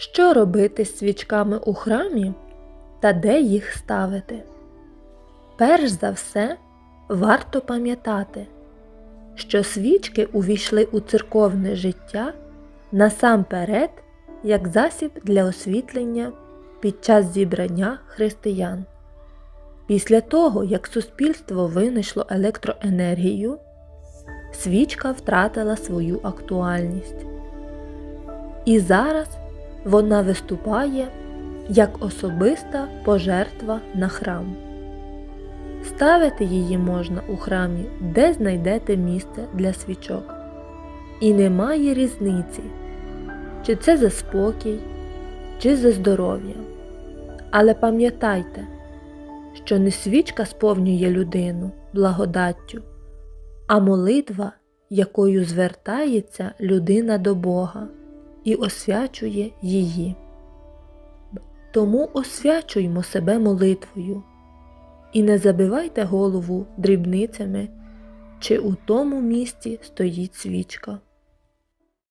Що робити з свічками у храмі та де їх ставити? Перш за все, варто пам'ятати, що свічки увійшли у церковне життя насамперед як засіб для освітлення під час зібрання християн. Після того, як суспільство винайшло електроенергію, свічка втратила свою актуальність. І зараз вона виступає як особиста пожертва на храм. Ставити її можна у храмі, де знайдете місце для свічок. І немає різниці, чи це за спокій, чи за здоров'я. Але пам'ятайте, що не свічка сповнює людину благодаттю, а молитва, якою звертається людина до Бога і освячує її. Тому освячуймо себе молитвою і не забивайте голову дрібницями, чи у тому місці стоїть свічка.